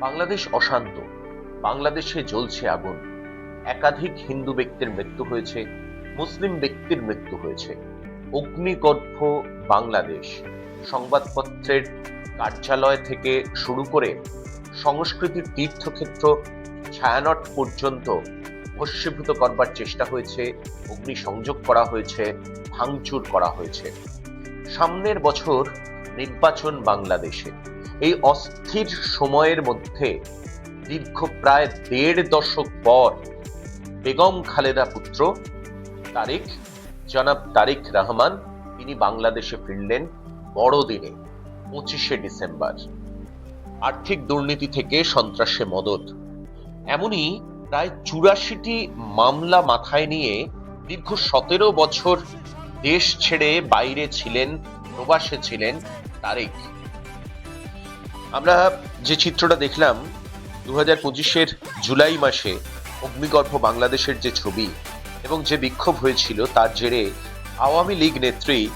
বাংলাদেশ অশান্ত, বাংলাদেশে জ্বলছে আগুন। একাধিক হিন্দু ব্যক্তির মৃত্যু হয়েছে, মুসলিম ব্যক্তির মৃত্যু হয়েছে। অগ্নিগর্ভ বাংলাদেশ সংবাদপত্রের কার্যালয় থেকে শুরু করে সংস্কৃতির তীর্থক্ষেত্র ছায়ানট পর্যন্ত ভস্মীভূত করবার চেষ্টা হয়েছে, অগ্নি সংযোগ করা হয়েছে, ভাঙচুর করা হয়েছে। সামনের বছর নির্বাচন বাংলাদেশে। এই অস্থির সময়ের মধ্যে দীর্ঘ প্রায় দেড় দশক পর বেগম খালেদা পুত্র তারিক, জনাব তারিক রহমান, তিনি বাংলাদেশে ফিরলেন বড়দিনে, পঁচিশে ডিসেম্বর। আর্থিক দুর্নীতি থেকে সন্ত্রাসে মদত। এমনই প্রায় চুরাশিটি মামলা মাথায় নিয়ে দীর্ঘ সতেরো বছর দেশ ছেড়ে বাইরে ছিলেন, প্রবাসে ছিলেন তারেক। আমরা যে চিত্রটা দেখলাম দু হাজার পঁচিশের জুলাই মাসে অগ্নিগর্ভ বাংলাদেশের যে ছবি এবং যে বিক্ষোভ হয়েছিল তার জেরে আওয়ামী লীগ নেত্রী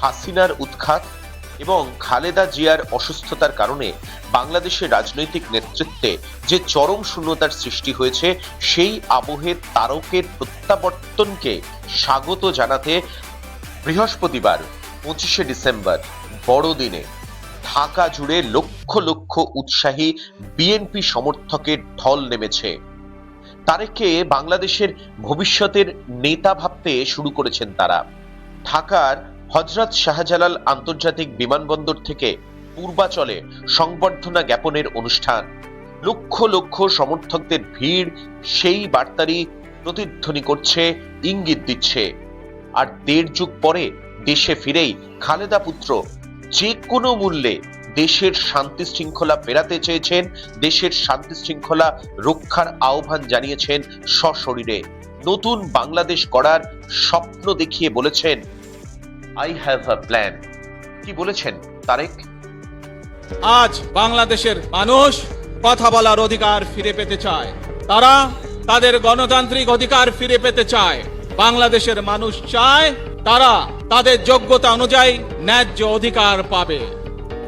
হাসিনার উৎখাত এবং খালেদা জিয়ার অসুস্থতার কারণে বাংলাদেশের রাজনৈতিক নেতৃত্বে যে চরম শূন্যতার সৃষ্টি হয়েছে, সেই আবহে তারকের প্রত্যাবর্তনকে স্বাগত জানাতে বৃহস্পতিবার পঁচিশে ডিসেম্বর বড়দিনে ঢাকা জুড়ে লক্ষ লক্ষ লক্ষ উৎসাহী বিএনপি সমর্থকের ঢল নেমেছে। তারেককে বাংলাদেশের ভবিষ্যতের নেতা ভাবতে শুরু করেছেন তারা। ঢাকার হজরত শাহজালাল আন্তর্জাতিক বিমানবন্দর থেকে পূর্বাচলে সংবর্ধনা জ্ঞাপনের অনুষ্ঠান। লক্ষ লক্ষ সমর্থকদের ভিড়, সেই বার্তারই প্রতিধ্বনি করছে, ইঙ্গিত দিচ্ছে। আর দেড় যুগ পরে দেশে ফিরেই খালেদা পুত্র যে কোনো মূল্যে দেশের শান্তি শৃঙ্খলা ফেরাতে চেয়েছেন, দেশের শান্তি শৃঙ্খলা রক্ষার আহ্বান জানিয়েছেন সশরীরে। নতুন বাংলাদেশ গড়ার স্বপ্ন দেখিয়ে বলেছেন আই হ্যাভ আ প্ল্যান কি বলেছেন, তারেক? আজ বাংলাদেশের মানুষ কথা বলার অধিকার ফিরে পেতে চায়। তারা তাদের গণতান্ত্রিক অধিকার ফিরে পেতে চায়। বাংলাদেশের মানুষ চায় তারা তাদের যোগ্যতা অনুযায়ী ন্যায্য অধিকার পাবে।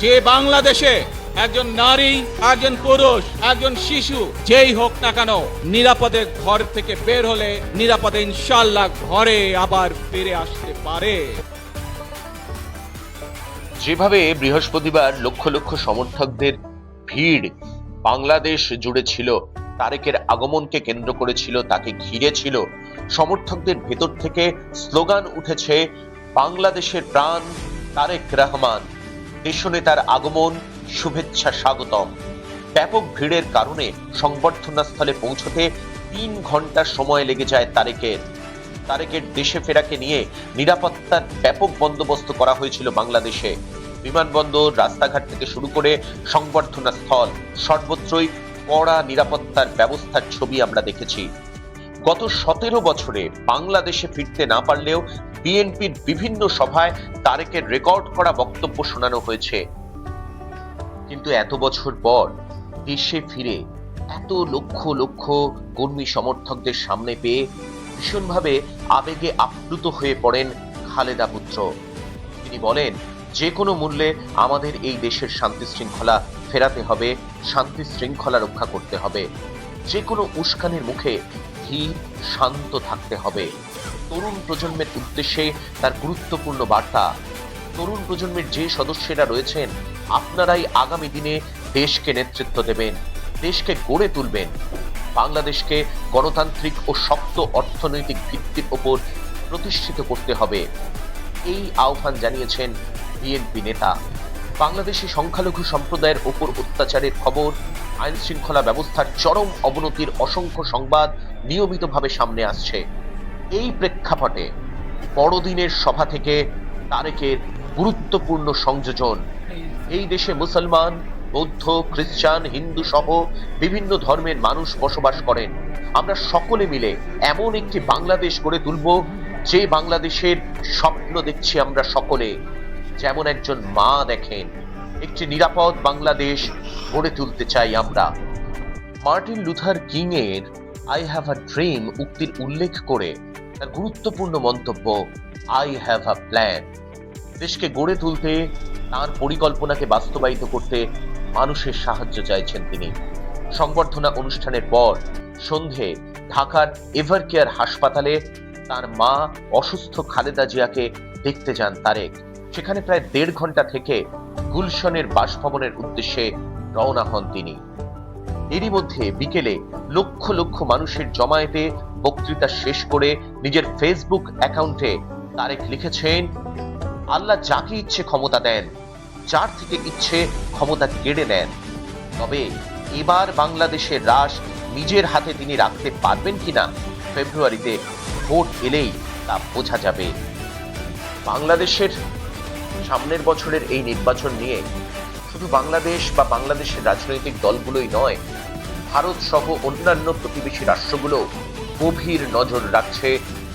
যে বাংলাদেশে একজন নারী, একজন পুরুষ, একজন শিশু, যেই হোক না কেন, নিরাপদে ঘর থেকে বের হলে নিরাপদে ইনশাল্লাহ ঘরে আবার ফিরে আসতে পারে। যেভাবে বৃহস্পতিবার লক্ষ লক্ষ সমর্থকদের ভিড় বাংলাদেশ জুড়ে ছিল, তারেকের আগমনকে কেন্দ্র করেছিল, তাকে ঘিরে ছিল, সমর্থকদের ভেতর থেকে স্লোগান উঠেছে, বাংলাদেশের প্রাণ তারেক রহমান। দেশনেতার আগমন, শুভেচ্ছা স্বাগতম। ব্যাপক ভিড়ের কারণে সংবর্ধনা স্থলে পৌঁছতে তিন ঘণ্টা সময় লেগে যায় তারেকের। তারেকের দেশে ফেরাকে নিয়ে নিরাপত্তার ব্যাপক বন্দোবস্ত করা হয়েছিল বাংলাদেশে। বিমানবন্দর, রাস্তাঘাট থেকে শুরু করে সংবর্ধনা স্থল সর্বত্রই কড়া নিরাপত্তার ব্যবস্থার ছবি আমরা দেখেছি। গত সতেরো বছরে বাংলাদেশে ফিরতে না পারলেও বিএনপির বিভিন্ন সভায় তারেকের রেকর্ড করা বক্তব্য শোনানো হয়েছে। কিন্তু এত বছর পর দেশে ফিরে এত লক্ষ লক্ষ কর্মী সমর্থকদের সামনে পেয়ে ভীষণভাবে আবেগে আপ্লুত হয়ে পড়েন খালেদা পুত্র। তিনি বলেন যে কোনো মূল্যে আমাদের এই দেশের শান্তি শৃঙ্খলা ফেরাতে হবে, শান্তি শৃঙ্খলা রক্ষা করতে হবে। যে কোনো উস্কানির মুখে ধীর শান্ত থাকতে হবে। তরুণ প্রজন্মের উদ্দেশ্যে তার গুরুত্বপূর্ণ বার্তা। তরুণ প্রজন্মের যে সদস্যরা রয়েছেন, আপনারাই আগামী দিনে দেশকে নেতৃত্ব দেবেন, দেশকে গড়ে তুলবেন। বাংলাদেশকে গণতান্ত্রিক ও শক্ত অর্থনৈতিক ভিত্তির ওপর প্রতিষ্ঠিত করতে হবে। এই আহ্বান জানিয়েছেন বিএনপি নেতা। বাংলাদেশি সংখ্যালঘু সম্প্রদায়ের ওপর অত্যাচারের খবর আইন শৃঙ্খলা ব্যবস্থার চরম অবনতির অসংখ্য সংবাদ নিয়মিতভাবে সামনে আসছে। এই প্রেক্ষাপটে বড়দিনের সভা থেকে তারেকের গুরুত্বপূর্ণ সংযোজন। এই দেশে মুসলমান, বৌদ্ধ, খ্রিস্টান, হিন্দু সহ বিভিন্ন ধর্মের মানুষ বসবাস করেন। আমরা সকলে মিলে এমন একটি বাংলাদেশ গড়ে তুলব, যে বাংলাদেশের স্বপ্ন দেখছি আমরা সকলে। যেমন একজন মা দেখেন একটি নিরাপদ বাংলাদেশ গড়ে তুলতে চাই আমরা। মার্টিন লুথার কিং এর আই হ্যাভ আ ড্রিম উক্তির উল্লেখ করে তার গুরুত্বপূর্ণ মন্তব্য, আই হ্যাভ আ প্ল্যান দেশকে গড়ে তুলতে, তার পরিকল্পনাকে বাস্তবায়িত করতে মানুষের সাহায্য চাইছেন তিনি। সংবর্ধনা অনুষ্ঠানের পর সন্ধে ঢাকার এভারকেয়ার হাসপাতালে তার মা অসুস্থ খালেদা জিয়াকে দেখতে যান তারেক। সেখানে প্রায় দেড় ঘণ্টা থেকে গুলশনের বাসভবনের উদ্দেশ্যে রওনা হন তিনি। এরই মধ্যে বিকেলে লক্ষ লক্ষ মানুষের জমায়েতে বক্তৃতা শেষ করে নিজের ফেসবুক অ্যাকাউন্টে তারেক লিখেছেন, আল্লাহ যাকে ইচ্ছে ক্ষমতা দেন, যার থেকে ইচ্ছে ক্ষমতা কেড়ে নেন। তবে এবার বাংলাদেশের রাস নিজের হাতে তিনি রাখতে পারবেন কিনা ফেব্রুয়ারিতে ভোট এলেই তা বোঝা যাবে। বাংলাদেশের সামনের বছরের এই নির্বাচন নিয়ে শুধু বাংলাদেশ বা বাংলাদেশের রাজনৈতিক দলগুলোই নয়, ভারত সহ অন্যান্য প্রতিবেশী রাষ্ট্রগুলো গভীর নজর রাখছে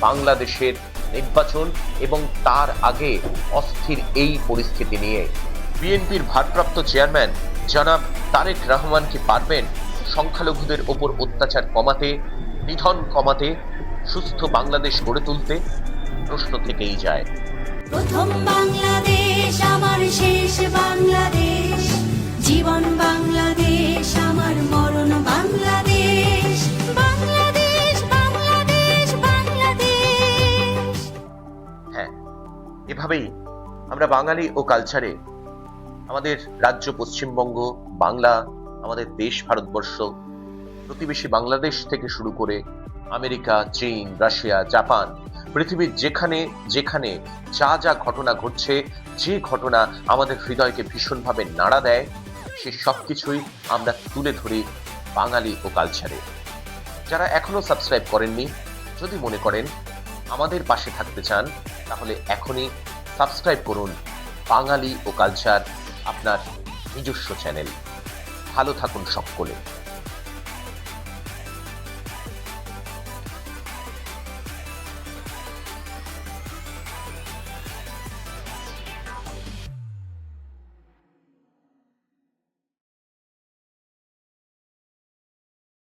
বাংলাদেশের নির্বাচন এবং তার আগে অস্থির এই পরিস্থিতি নিয়ে। বিএনপির ভারপ্রাপ্ত চেয়ারম্যান জনাব তারেক রহমান কি পারবেন সংখ্যালঘুদের ওপর অত্যাচার কমাতে, নিধন কমাতে, সুস্থ বাংলাদেশ গড়ে তুলতে? প্রশ্ন থেকেই যায়। প্রথম বাংলাদেশ আমার শেষ বাংলাদেশ। জীবন বাংলাদেশ, আমার মরণ বাংলাদেশ। বাংলাদেশ বাংলাদেশ বাংলাদেশ। হ্যাঁ এভাবেই আমরা বাঙালি ও কালচারে আমাদের রাজ্য, পশ্চিমবঙ্গ, বাংলা, আমাদের দেশ, ভারতবর্ষ, প্রতিবেশী বাংলাদেশ থেকে শুরু করে আমেরিকা, চীন, রাশিয়া, জাপান পৃথিবীর যেখানে যেখানে যা যা ঘটনা ঘটছে, যে ঘটনা আমাদের হৃদয়কে ভীষণভাবে নাড়া দেয়, সে সব কিছুই আমরা তুলে ধরি বাঙালি ও কালচারে যারা এখনও সাবস্ক্রাইব করেননি, যদি মনে করেন আমাদের পাশে থাকতে চান, তাহলে এখনই সাবস্ক্রাইব করুন বাঙালি ও কালচার আপনার নিজস্ব চ্যানেল ভালো থাকুন সকলে।